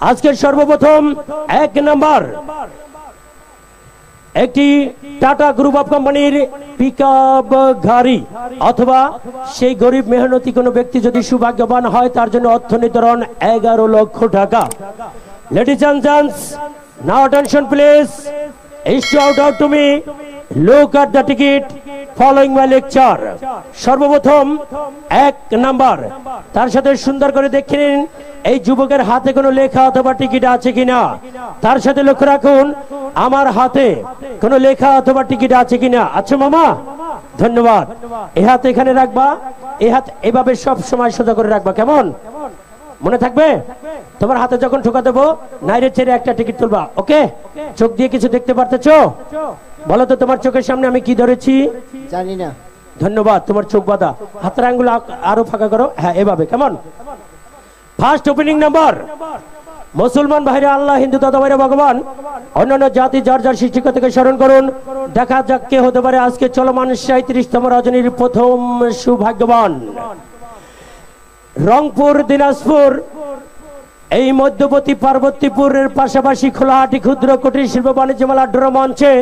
আজকের সর্বপ্রথম এক নাম্বার একটি টাটা গ্রুপ অফ কোম্পানির পিক গাড়ি অথবা সেই গরিব মেহনতি কোনো ব্যক্তি যদি সৌভাগ্যবান হয়, তার জন্য অর্থ নিতরণ এগারো লক্ষ টাকা। Ladies and gents now attention please is to out out to me look at the ticket following my lecture সর্বপ্রথম এক নাম্বার। তার সাথে সুন্দর করে দেখে নিন, এই যুবকের হাতে কোনো লেখা অথবা টিকিট আছে কিনা? তার সাথে লক্ষ্য রাখুন, আমার হাতে কোনো লেখা অথবা টিকিট আছে কিনা? আচ্ছা মামা? ধন্যবাদ। এ হাত এখানে রাখবা। এ হাত এভাবে সব সময় সোজা করে রাখবা। কেমন? মনে থাকবে? তোমার হাতে যখন ঠোকা দেবো নাইরে ছেড়ে একটা টিকিট তুলবা। ওকে? চোখ দিয়ে কিছু দেখতে পারতেছো? বলো তো তোমার চোখের সামনে আমি কি ধরেছি? জানি না। ধন্যবাদ তোমার চোখ বাঁধা। হাতের আঙ্গুল আরও ফাঁকা করো। হ্যাঁ এভাবে কেমন? ফার্স্ট ওপেনিং নাম্বার মুসলমান ভাইরা আল্লাহ হিন্দু দাদা ভাইরা ভগবান অন্যান্য জাতি যার যার সৃষ্টিকর্তাকে স্মরণ করুন। দেখা যাক কে হতে পারে আজকে চলমান সাঁত্রিশতম রজনীর প্রথম সৌভাগ্যবান। রংপুর দিনাজপুর এই মধ্যবর্তী পার্বতীপুরের পাশাপাশি খোলাহাটি ক্ষুদ্র কুটির শিল্প বাণিজ্য মেলা ড্র মঞ্চে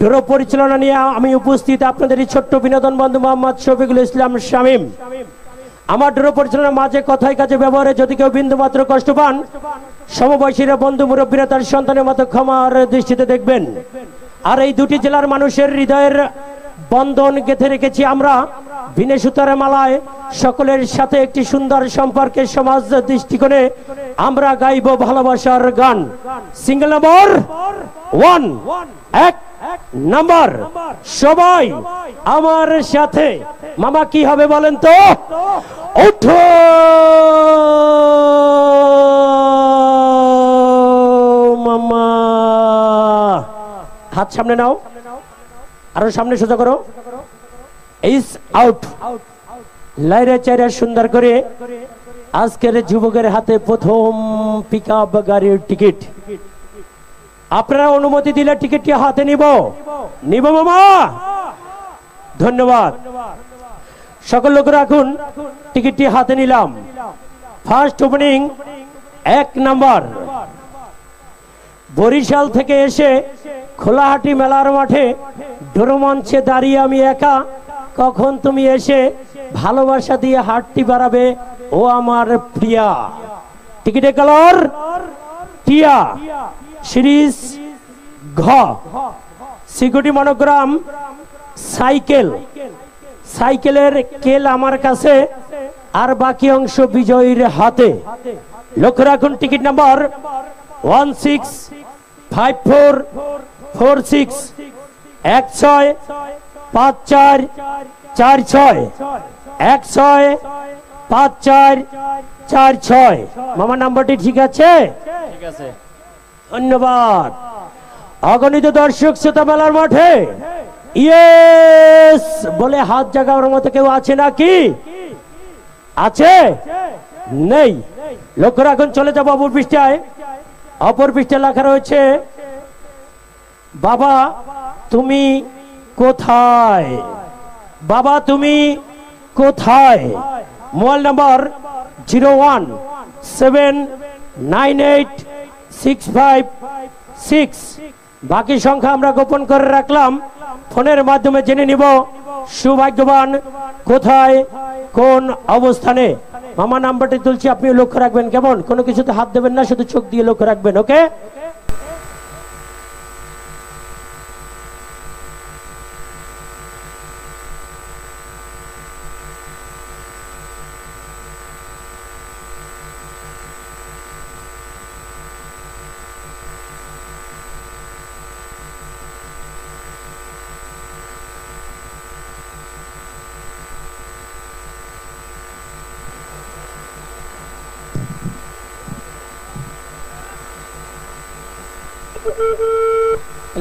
ড্র পরিচালনা নিয়ে আমি উপস্থিত আপনাদের এই ছোট্ট বিনোদন বন্ধু মোহাম্মদ শফিকুল ইসলাম শামীম। আমার ড্র পরিচালনার মাঝে কথায় কাজে ব্যবহারে যদি কেউ বিন্দু মাত্র কষ্ট পান, সমবয়সীরা বন্ধু মুরব্বীরা তার সন্তানের মতো ক্ষমার দৃষ্টিতে দেখবেন। আর এই দুটি জেলার মানুষের হৃদয়ের বন্ধন গেঁথে রেখেছি আমরা। বিনে সুতার মালায় সকলের সাথে একটি সুন্দর সম্পর্কের সমাজ দৃষ্টিকোণে আমরা গাইব ভালোবাসার গান। সিঙ্গেল নম্বর ওয়ান এক নাম্বার সবাই আমার সাথে। মামা, কি হবে বলেন তো? ওঠো! মামা, হাত সামনে নাও। আরও সামনে সোজা করো। ইস আউট লাইরে চাইরা সুন্দর করে আজকের যুবকের হাতে প্রথম পিক আপ গাড়ির টিকিট আপনারা অনুমতি দিলে টিকিটটি হাতে নিব। নিব মামা। ধন্যবাদ। সকল লোক রাখুন টিকিটটি হাতে নিলাম। ফার্স্ট ওপেনিং এক নাম্বার। বরিশাল থেকে এসে খোলাহাটি মেলার মাঠে ডোরমঞ্চে দাঁড়িয়ে আমি একা কখন তুমি এসে ভালোবাসা দিয়ে হাটটি বাড়াবে? ও আমার প্রিয়া। টিকিটের কালার? টিয়া। সিরিজ ঘ। Security monogram, cycle. সাইকেলের কেল আমার কাছে, আর বাকি অংশ বিজয়ীর হাতে। লক্ষ্য রাখুন ticket number one six five four four six, এক ছয় পাঁচ চার চার ছয়। এক ছয় পাঁচ চার চার ছয়। মামার নাম্বারটি ঠিক আছে? ঠিক আছে। ধন্যবাদ। অগণিত দর্শক শ্রোতা মেলার মাঠে। ইয়েস! বলে হাত জাগাবার মতো কেউ আছে নাকি? আছে? নেই। লক্ষ্য রাখুন চলে যাব অপর পৃষ্ঠায়। অপর পৃষ্ঠায় লেখা রয়েছে বাবা তুমি কোথায়? বাবা, তুমি কোথায়? Mobile number zero one seven nine eight six five six. বাকি সংখ্যা আমরা গোপন করে রাখলাম। ফোনের মাধ্যমে জেনে নিব, সুভাগ্যবান কোথায়, কোন অবস্থানে। মামা, নাম্বারটি তুলছি আপনি লক্ষ্য রাখবেন। কেমন? কোনো কিছুতে হাত দেবেন না, শুধু চোখ দিয়ে লক্ষ্য রাখবেন, ওকে?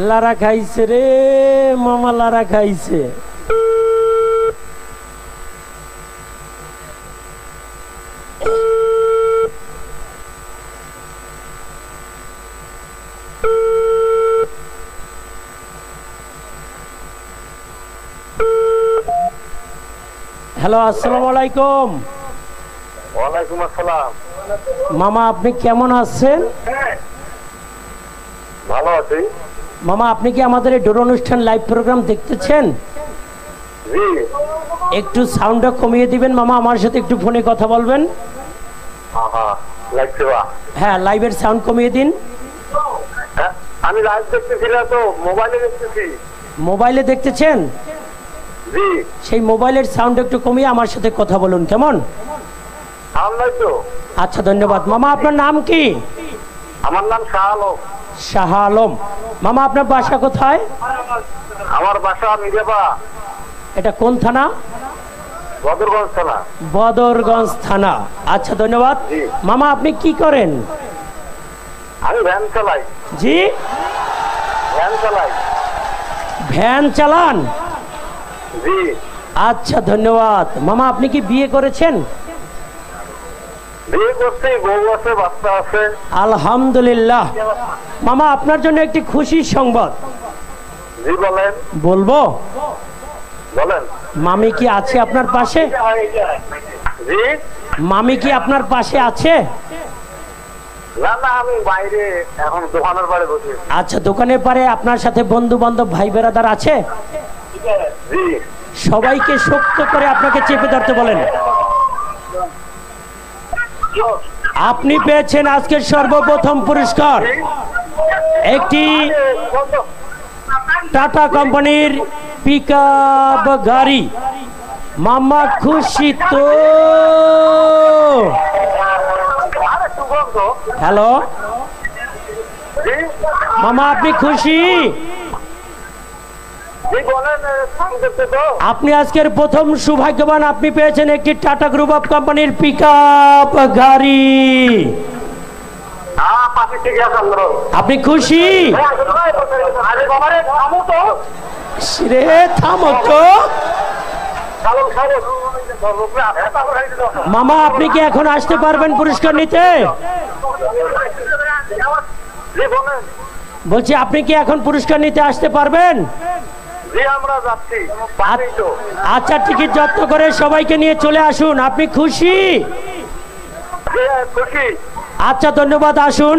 লারা খাইছে রে মামা লারা খাইছে। হ্যালো আসসালামু আলাইকুম। ওয়ালাইকুম আসসালাম। মামা আপনি কেমন আছেন? ভালো আছি। মামা আপনি কি আমাদের এই ডোর অনুষ্ঠান লাইভ প্রোগ্রাম দেখতেছেন একটু সাউন্ডটা কমিয়ে দিবেন মামা আমার সাথে একটু ফোনে কথা বলবেন। হ্যাঁ লাইভের সাউন্ড কমিয়ে দিন। হ্যাঁ, আমি লাইভ দেখতেছি না তো মোবাইলে দেখতেছি। মোবাইলে দেখতেছেন? সেই মোবাইলের সাউন্ড একটু কমিয়ে আমার সাথে কথা বলুন কেমন? আচ্ছা ধন্যবাদ। মামা আপনার নাম কি? আমার নাম শাহ আলম। শাহ আলম। মামা আপনার বাসা কোথায়? আমার বাসা মিরাবা এটা কোন থানা? বদরগঞ্জ থানা। বদরগঞ্জ থানা। আচ্ছা ধন্যবাদ। মামা আপনি কি করেন? আমি ভ্যান চালাই। জি? ভ্যান চালাই। ভ্যান চালান? জি। আচ্ছা ধন্যবাদ। মামা আপনি কি বিয়ে করেছেন? আলহামদুলিল্লাহ। মামা, আপনার জন্য একটি খুশির সংবাদ। বলব? বলেন মামি কি আছে আপনার পাশে? মামি কি আপনার পাশে আছে? দোকানের বসে আচ্ছা দোকানের পারে আপনার সাথে বন্ধু বান্ধব ভাই বেড়াদার আছে? সবাইকে শক্ত করে আপনাকে চেপে ধরতে বলেন। আপনি পেয়েছেন আজকের সর্বপ্রথম পুরস্কার। একটি টাটা কোম্পানির পিক গাড়ি মামা খুশি তো। হ্যালো? মামা আপনি খুশি? আপনি আজকের প্রথম সৌভাগ্যবান আপনি পেয়েছেন একটি টাটা গ্রুপ অফ কোম্পানির পিক গাড়ি। আপনি খুশি? রে, থামো তো। মামা, আপনি কি এখন আসতে পারবেন পুরস্কার নিতে? বলছি, আপনি কি এখন পুরস্কার নিতে আসতে পারবেন? আচ্ছা টিকিট যত্ন করে সবাইকে নিয়ে চলে আসুন। আপনি খুশি? আচ্ছা ধন্যবাদ আসুন।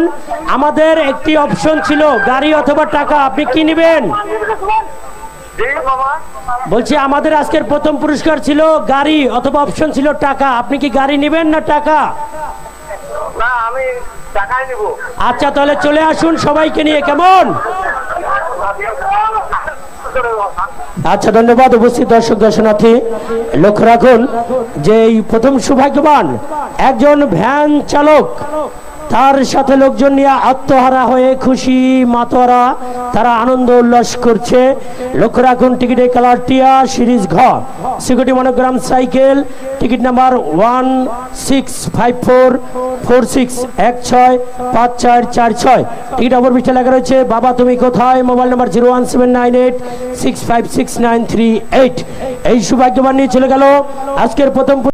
আমাদের একটি অপশন ছিল গাড়ি অথবা টাকা। আপনি কি নেবেন? বলছি আমাদের আজকের প্রথম পুরস্কার ছিল গাড়ি অথবা অপশন ছিল টাকা। আপনি কি গাড়ি নেবেন না টাকা? আচ্ছা তাহলে চলে আসুন সবাইকে নিয়ে কেমন? আচ্ছা ধন্যবাদ উপস্থিত দর্শক দর্শনার্থী। লক্ষ্য রাখুন যে এই প্রথম সৌভাগ্যবান একজন ভ্যান চালক তার সাথে লোকজন নিয়ে আত্মহারা হয়ে খুশি মাতোয়ারা, তারা আনন্দ উল্লাস করছে। লক্ষ্য রাখুন টিকিটের কালার টিয়া সিরিজ ঘ security monogram cycle, ticket number one six five four four six এক ছয়, পাঁচ চার চার ছয়। টিকিট অপর পৃষ্ঠে লেখা রয়েছে, বাবা তুমি কোথায়? Mobile number zero one seven nine eight six five six nine three eight. এই সৌভাগ্যবান নিয়ে চলে গেল আজকের প্রথম